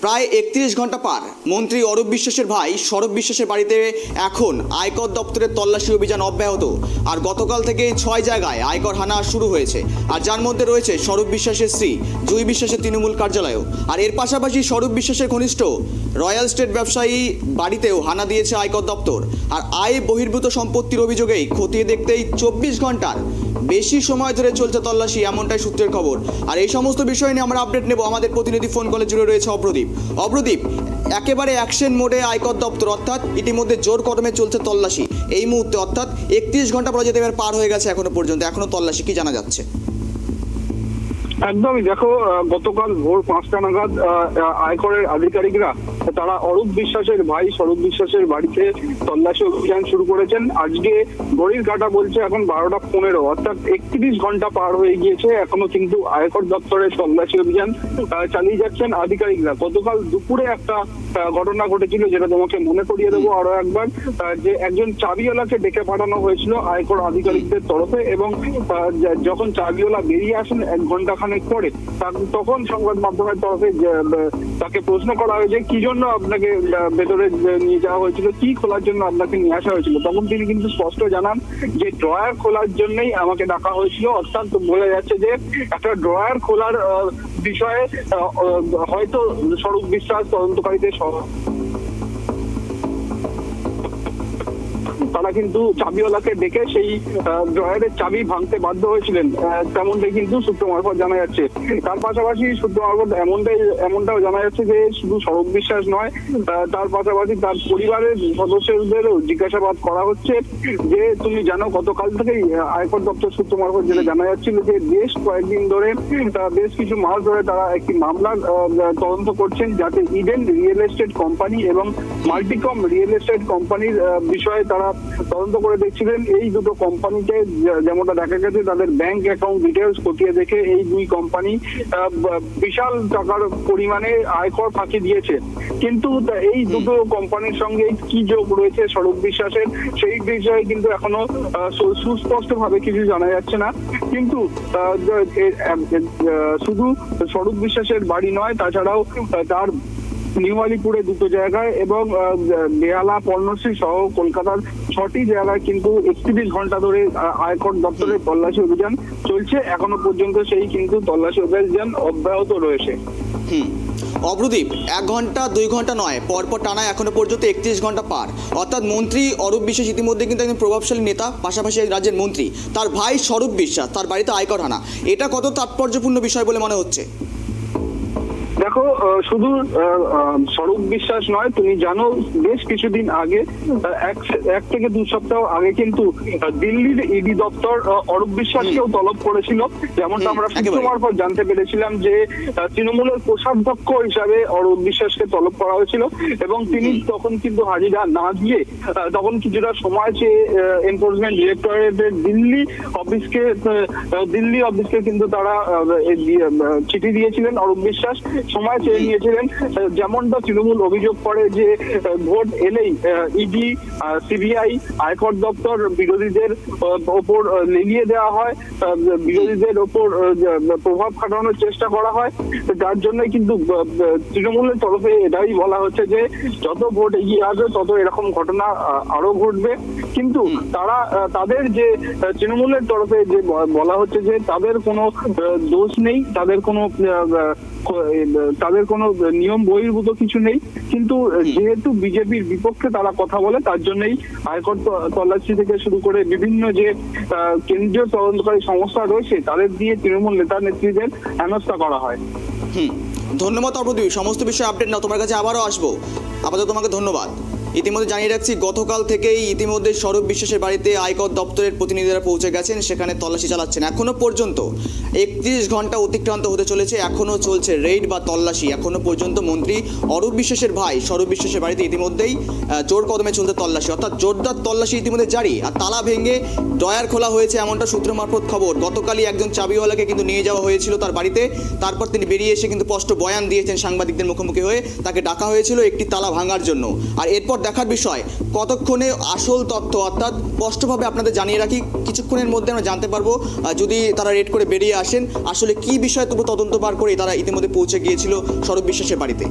প্রায় একত্রিশ ঘণ্টা পার। মন্ত্রী অরূপ বিশ্বাসের ভাই সৌরভ বিশ্বাসের বাড়িতে এখন আয়কর দপ্তরের তল্লাশি অভিযান অব্যাহত। আর গতকাল থেকে ছয় জায়গায় আয়কর হানা শুরু হয়েছে। আর যার মধ্যে রয়েছে সৌরভ বিশ্বাসের স্ত্রী, জুই বিশ্বাসের তৃণমূল কার্যালয়ও। আর এর পাশাপাশি সৌরভ বিশ্বাসের ঘনিষ্ঠ রয়্যাল স্টেট ব্যবসায়ী বাড়িতেও হানা দিয়েছে আয়কর দপ্তর। আর আয় বহির্ভূত সম্পত্তির অভিযোগেই খতিয়ে দেখতেই চব্বিশ ঘণ্টার বেশি সময় ধরে চলছে তল্লাশি, এমনটাই সূত্রের খবর। আর এই সমস্ত বিষয় নিয়ে আমরা আপডেট নেব। আমাদের প্রতিনিধি ফোন কলে জুড়ে রয়েছে অপ্রদীপ। অপ্রদীপ একেবারে অ্যাকশন মোডে আয়কর দপ্তর, অর্থাৎ ইতিমধ্যে জোর কদমে চলছে তল্লাশি। এই মুহূর্তে, অর্থাৎ একত্রিশ ঘণ্টা পরে যেতে এবার পার হয়ে গেছে এখনও পর্যন্ত। এখনও তল্লাশি কি জানা যাচ্ছে? একদমই। দেখো গতকাল ভোর পাঁচটা নাগাদ আয়করের আধিকারিকরা তারা অরূপ বিশ্বাসের ভাই, স্বরূপ বিশ্বাসের বাড়িতে তল্লাশি অভিযান শুরু করেছেন। আজকে ঘড়ির কাটা বলছে এখন বারোটা পনেরো, অর্থাৎ একত্রিশ ঘণ্টা পার হয়ে গিয়েছে। এখনও কিন্তু আয়কর দপ্তরের তল্লাশি অভিযান চালিয়ে যাচ্ছেন আধিকারিকরা। গতকাল দুপুরে একটা ঘটনা ঘটেছিল যেটা তোমাকে মনে করিয়ে দেবো আরও একবার যে একজন চাবিওয়ালাকে ডেকে পাঠানো হয়েছিল আয়কর আধিকারিকদের তরফে এবং যখন চাবিওয়ালা বেরিয়ে আসেন এক ঘণ্টা খানেক পরে তখন সংবাদ মাধ্যমের তরফে তাকে প্রশ্ন করা হয়েছে, কি জন্য আপনাকে ভেতরে নিয়ে যাওয়া হয়েছিল, কি খোলার জন্য আপনাকে নিয়ে আসা হয়েছিল? তখন তিনি কিন্তু স্পষ্ট জানান যে ড্রয়ার খোলার জন্যই আমাকে ডাকা হয়েছিল। অর্থাৎ বোঝা যাচ্ছে যে একটা ড্রয়ার খোলার বিষয়ে হয়তো স্বরূপ বিশ্বাস তদন্তকারীদের তারা কিন্তু চাবিওয়ালাকে ডেকে সেই ড্রয়ারের চাবি ভাঙতে বাধ্য হয়েছিলেন। তেমনটাই কিন্তু সূত্র মারফত জানা যাচ্ছে। তার পাশাপাশি সূত্র মারফত এমনটাই, এমনটাও জানা যাচ্ছে যে শুধু সৌরভ বিশ্বাস নয় তার পাশাপাশি তার পরিবারের সদস্যদেরও জিজ্ঞাসাবাদ করা হচ্ছে যে, তুমি জানো গতকাল থেকেই আয়কর দপ্তর সূত্র মারফত যেটা জানা যাচ্ছিল যে, বেশ কয়েকদিন ধরে বেশ কিছু মাস ধরে তারা একটি মামলার তদন্ত করছেন যাতে ইডেন রিয়েল এস্টেট কোম্পানি এবং মাল্টিকম রিয়েল এস্টেট কোম্পানির বিষয়ে তারা তদন্ত করে দেখছিলেন এই দুটো কোম্পানিতে যেমনটা দেখা গেছে তাদের ব্যাংক অ্যাকাউন্ট ডিটেলস খতিয়ে দেখে এই দুই কোম্পানি বিশাল টাকার পরিমাণে আয়কর ফাঁকি দিয়েছে। কিন্তু এই দুটো কোম্পানির সঙ্গে কি যোগ রয়েছে স্বরূপ বিশ্বাসের সেই বিষয়ে কিন্তু এখনও সুস্পষ্ট ভাবে কিছু জানা যাচ্ছে না। কিন্তু শুধু স্বরূপ বিশ্বাসের বাড়ি নয় তাছাড়াও তার নিউ আলিপুরে দুটো জায়গায় এবং বেহালা পর্ণশ্রী সহ কলকাতার ছটি জায়গায় কিন্তু একত্রিশ ঘণ্টা ধরে আয়কর দপ্তরের তল্লাশি অভিযান চলছে। এখনও পর্যন্ত সেই কিন্তু তল্লাশি অভিযান অব্যাহত রয়েছে। হুম। অপ্রদীপ এক ঘণ্টা, দুই ঘণ্টা নয়, পরপর টানা এখনও পর্যন্ত একত্রিশ ঘণ্টা পার। অর্থাৎ মন্ত্রী অরূপ বিশ্বাস ইতিমধ্যে কিন্তু একজন প্রভাবশালী নেতা, পাশাপাশি রাজ্যের মন্ত্রী। তার ভাই স্বরূপ বিশ্বাস, তার বাড়িতে আয়কর হানা। এটা কত তাৎপর্যপূর্ণ বিষয় বলে মনে হচ্ছে? দেখো শুধু স্বরূপ বিশ্বাস নয় তুমি জানো বেশ কিছুদিন আগে এক এক থেকে দু সপ্তাহ আগে কিন্তু দিল্লির ইডি দপ্তর অরূপ বিশ্বাসকেও তলব করেছিল। যেমনটা আমরা সূত্র একেবারে। মারফত জানতে পেরেছিলাম যে তৃণমূলের কোষাধ্যক্ষ হিসাবে অরূপ বিশ্বাসকে তলব করা হয়েছিল এবং তিনি তখন কিন্তু হাজিরা না দিয়ে তখন কিছুটা সময় চেয়ে এনফোর্সমেন্ট ডিরেক্টরেটের দিল্লি অফিসকে দিল্লি অফিসকে কিন্তু তারা চিঠি দিয়েছিলেন অরূপ বিশ্বাস। সময় চেয়ে নিয়েছিলেন। যেমনটা তৃণমূল অভিযোগ করে যে ভোট এলেই ইডি সিবিআই আয়কর দপ্তর বিরোধীদের ওপর লেলিয়ে দেওয়া হয়। বিরোধীদের ওপর প্রভাব খাটানোর চেষ্টা করা হয়। যার জন্য কিন্তু তৃণমূলের তরফে এটাই বলা হচ্ছে যে যত ভোট এগিয়ে আসবে তত এরকম ঘটনা আরও ঘটবে। কিন্তু তারা তাদের যে তৃণমূলের তরফে যে বলা হচ্ছে যে তাদের কোনো দোষ নেই। তাদের কোনো তাদের কোনো নিয়ম বহির্ভূত কিছু নেই। কিন্তু যেহেতু বিজেপির বিপক্ষে তারা কথা বলে তার জন্যই আয়কর তল্লাশি থেকে শুরু করে বিভিন্ন যে কেন্দ্রীয় তদন্তকারী সংস্থা রয়েছে তাদের দিয়ে তৃণমূল নেতা নেত্রীদের হেনস্থা করা হয়। হুম। ধন্যবাদ অপ্রদীপ। সমস্ত বিষয়ে আপডেট না তোমার কাছে আবারও আসব। আপাতত তোমাকে ধন্যবাদ। ইতিমধ্যে জানিয়ে রাখছি, গতকাল থেকেই ইতিমধ্যে স্বরূপ বিশ্বাসের বাড়িতে আয়কর দপ্তরের প্রতিনিধিরা পৌঁছে গেছেন, সেখানে তল্লাশি চালাচ্ছেন। এখনও পর্যন্ত একত্রিশ ঘণ্টা অতিক্রান্ত হতে চলেছে, এখনও চলছে রেড বা তল্লাশি। এখনও পর্যন্ত মন্ত্রী অরূপ বিশ্বাসের ভাই স্বরূপ বিশ্বাসের বাড়িতে ইতিমধ্যেই জোর কদমে চলছে তল্লাশি। অর্থাৎ জোরদার তল্লাশি ইতিমধ্যে জারি আর তালা ভেঙে ডয়ার খোলা হয়েছে এমনটা সূত্র মারফত খবর। গতকালই একজন চাবিওয়ালাকে কিন্তু নিয়ে যাওয়া হয়েছিল তার বাড়িতে। তারপর তিনি বেরিয়ে এসে কিন্তু স্পষ্ট বয়ান দিয়েছেন সাংবাদিকদের মুখোমুখি হয়ে। তাকে ডাকা হয়েছিল একটি তালা ভাঙার জন্য। আর এরপর দেখার বিষয়। কতক্ষণে আসল তথ্য, অর্থাৎ স্পষ্টভাবে আপনাদের জানিয়ে রাখি, কিছুক্ষণের মধ্যে আমরা জানতে পারব যদি তারা রেড করে বেরিয়ে আসেন, আসলে কি বিষয়ে তবু তদন্ত পার করে তারা ইতিমধ্যে পৌঁছে গিয়েছিল সৌরভ বিশ্বাসের বাড়িতে।